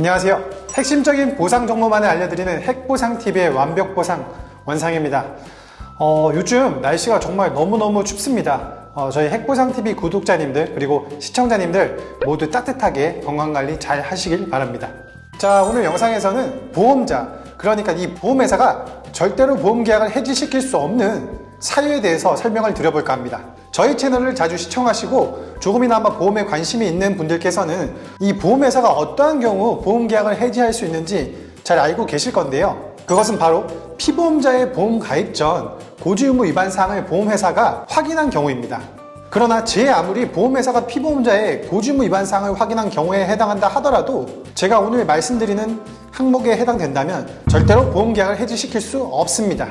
안녕하세요. 핵심적인 보상 정보만을 알려드리는 핵보상TV의 완벽보상 원상입니다. 어, 요즘 날씨가 정말 너무너무 춥습니다. 어, 저희 핵보상TV 구독자님들 그리고 시청자님들 모두 따뜻하게 건강관리 잘 하시길 바랍니다. 자, 오늘 영상에서는 보험자, 그러니까 이 보험회사가 절대로 보험계약을 해지시킬 수 없는 사유에 대해서 설명을 드려볼까 합니다. 저희 채널을 자주 시청하시고 조금이나마 보험에 관심이 있는 분들께서는 이 보험회사가 어떠한 경우 보험계약을 해지할 수 있는지 잘 알고 계실 건데요. 그것은 바로 피보험자의 보험 가입 전 고지 의무 위반 사항을 보험회사가 확인한 경우입니다. 그러나 제 아무리 보험회사가 피보험자의 고지 의무 위반 사항을 확인한 경우에 해당한다 하더라도 제가 오늘 말씀드리는 항목에 해당된다면 절대로 보험계약을 해지시킬 수 없습니다.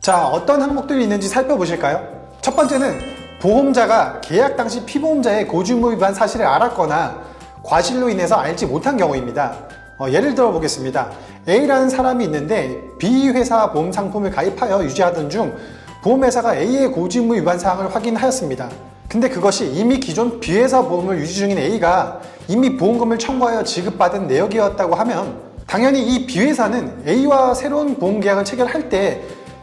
자, 어떤 항목들이 있는지 살펴보실까요? 첫 번째는 보험자가 계약 당시 피보험자의 고주무 위반 사실을 알았거나 과실로 인해서 알지 못한 경우입니다. 어, 예를 들어 보겠습니다. A라는 사람이 있는데 B 회사 보험 상품을 가입하여 유지하던 중 보험회사가 A의 고지의무 위반 사항을 확인하였습니다. 근데 그것이 이미 기존 B회사 보험을 유지 중인 A가 이미 보험금을 청구하여 지급받은 내역이었다고 하면 당연히 이 B회사는 A와 새로운 보험 계약을 체결할 때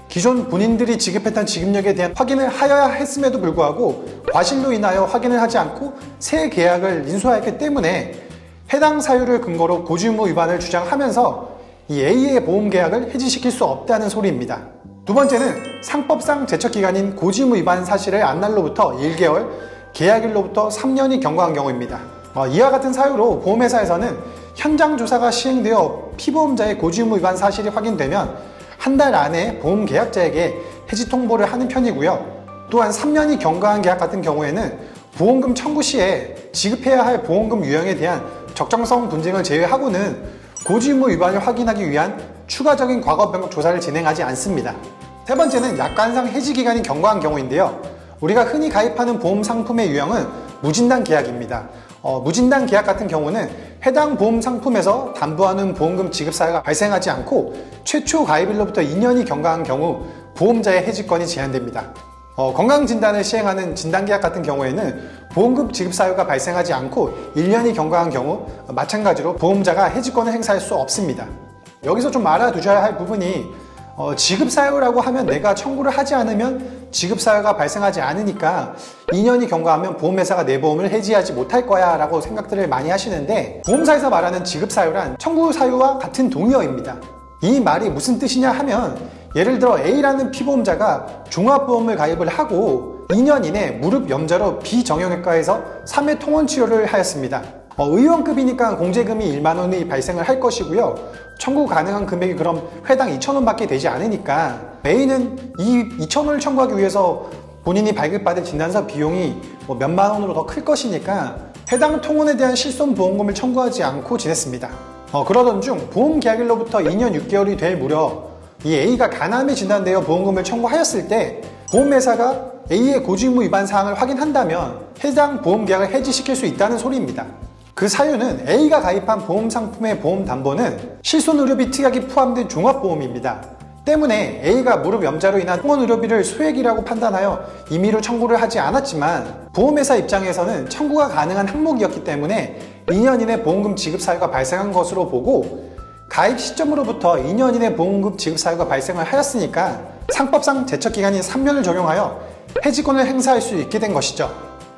기존 본인들이 지급했던 지급력에 대한 확인을 하여야 했음에도 불구하고 과실로 인하여 확인을 하지 않고 새 계약을 인수하였기 때문에 해당 사유를 근거로 고지의무 위반을 주장하면서 이 A의 보험 계약을 해지시킬 수 없다는 소리입니다. 두 번째는 상법상 제척기간인 고지의무 위반 사실을 안 날로부터 1개월, 계약일로부터 3년이 경과한 경우입니다. 어, 이와 같은 사유로 보험회사에서는 현장 조사가 시행되어 피보험자의 고지의무 위반 사실이 확인되면 한 달 안에 보험 계약자에게 해지 통보를 하는 편이고요. 또한 3년이 경과한 계약 같은 경우에는 보험금 청구 시에 지급해야 할 보험금 유형에 대한 적정성 분쟁을 제외하고는 고지의무 위반을 확인하기 위한 추가적인 과거 변경 조사를 진행하지 않습니다. 세 번째는 약관상 해지 기간이 경과한 경우인데요. 우리가 흔히 가입하는 보험 상품의 유형은 무진단 계약입니다. 어, 무진단 계약 같은 경우는 해당 보험 상품에서 담보하는 보험금 지급 사유가 발생하지 않고 최초 가입일로부터 2년이 경과한 경우 보험자의 해지권이 제한됩니다. 어, 건강진단을 시행하는 진단계약 같은 경우에는 보험금 지급 사유가 발생하지 않고 1년이 경과한 경우 마찬가지로 보험자가 해지권을 행사할 수 없습니다. 여기서 좀 알아두셔야 할 부분이 어, 지급 사유라고 하면 내가 청구를 하지 않으면 지급사유가 발생하지 않으니까 2년이 경과하면 보험회사가 내 보험을 해지하지 못할 거야 라고 생각들을 많이 하시는데 보험사에서 말하는 지급사유란 청구사유와 같은 동의어입니다. 이 말이 무슨 뜻이냐 하면 예를 들어 A라는 피보험자가 종합보험을 가입을 하고 2년 이내 무릎 염자로 비정형외과에서 3회 통원 치료를 하였습니다. 어, 의원급이니까 공제금이 1만 원이 발생을 할 것이고요. 청구 가능한 금액이 그럼 회당 2천 원밖에 되지 않으니까 A는 이 2천 원을 청구하기 위해서 본인이 발급받을 진단서 비용이 뭐 몇만 원으로 더 클 것이니까 해당 통원에 대한 실손보험금을 청구하지 않고 지냈습니다. 어, 그러던 중 보험 계약일로부터 2년 6개월이 될 무렵 이 A가 간암에 진단되어 보험금을 청구하였을 때 보험회사가 A의 고지의무 위반 사항을 확인한다면 해당 보험 계약을 해지시킬 수 있다는 소리입니다. 그 사유는 A가 가입한 보험 상품의 보험 담보는 실손 의료비 특약이 포함된 종합보험입니다. 때문에 A가 무릎 염자로 인한 통원 의료비를 소액이라고 판단하여 임의로 청구를 하지 않았지만 보험회사 입장에서는 청구가 가능한 항목이었기 때문에 2년 이내 보험금 지급 사유가 발생한 것으로 보고 가입 시점으로부터 2년 이내 보험금 지급 사유가 발생을 하였으니까 상법상 제척 기간인 3년을 적용하여 해지권을 행사할 수 있게 된 것이죠.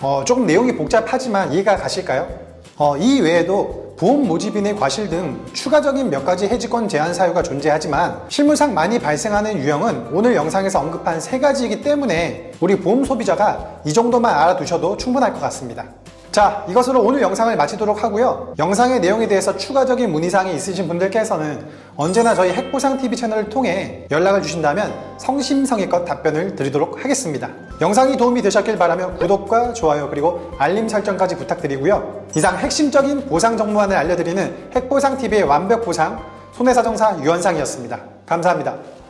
어, 조금 내용이 복잡하지만 이해가 가실까요? 어, 이 외에도 보험 모집인의 과실 등 추가적인 몇 가지 해지권 제한 사유가 존재하지만 실무상 많이 발생하는 유형은 오늘 영상에서 언급한 세 가지이기 때문에 우리 보험 소비자가 이 정도만 알아두셔도 충분할 것 같습니다. 자, 이것으로 오늘 영상을 마치도록 하고요. 영상의 내용에 대해서 추가적인 문의사항이 있으신 분들께서는 언제나 저희 핵보상TV 채널을 통해 연락을 주신다면 성심성의껏 답변을 드리도록 하겠습니다. 영상이 도움이 되셨길 바라며 구독과 좋아요 그리고 알림 설정까지 부탁드리고요. 이상 핵심적인 보상 정보만을 알려드리는 핵보상TV의 완벽 보상 손해사정사 유현상이었습니다. 감사합니다.